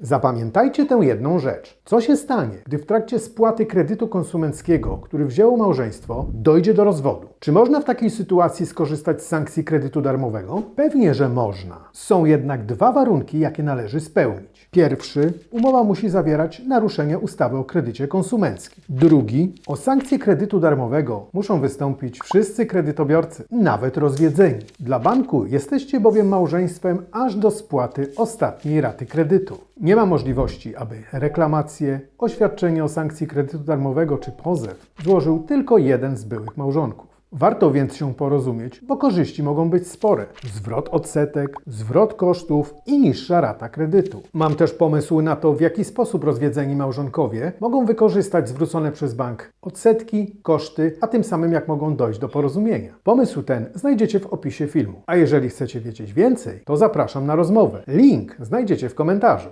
Zapamiętajcie tę jedną rzecz. Co się stanie, gdy w trakcie spłaty kredytu konsumenckiego, który wzięło małżeństwo, dojdzie do rozwodu? Czy można w takiej sytuacji skorzystać z sankcji kredytu darmowego? Pewnie, że można. Są jednak dwa warunki, jakie należy spełnić. Pierwszy, umowa musi zawierać naruszenie ustawy o kredycie konsumenckim. Drugi, o sankcję kredytu darmowego muszą wystąpić wszyscy kredytobiorcy, nawet rozwiedzeni. Dla banku jesteście bowiem małżeństwem aż do spłaty ostatniej raty kredytu. Nie ma możliwości, aby reklamację, oświadczenie o sankcji kredytu darmowego czy pozew złożył tylko jeden z byłych małżonków. Warto więc się porozumieć, bo korzyści mogą być spore. Zwrot odsetek, zwrot kosztów i niższa rata kredytu. Mam też pomysł na to, w jaki sposób rozwiedzeni małżonkowie mogą wykorzystać zwrócone przez bank odsetki, koszty, a tym samym jak mogą dojść do porozumienia. Pomysł ten znajdziecie w opisie filmu. A jeżeli chcecie wiedzieć więcej, to zapraszam na rozmowę. Link znajdziecie w komentarzu.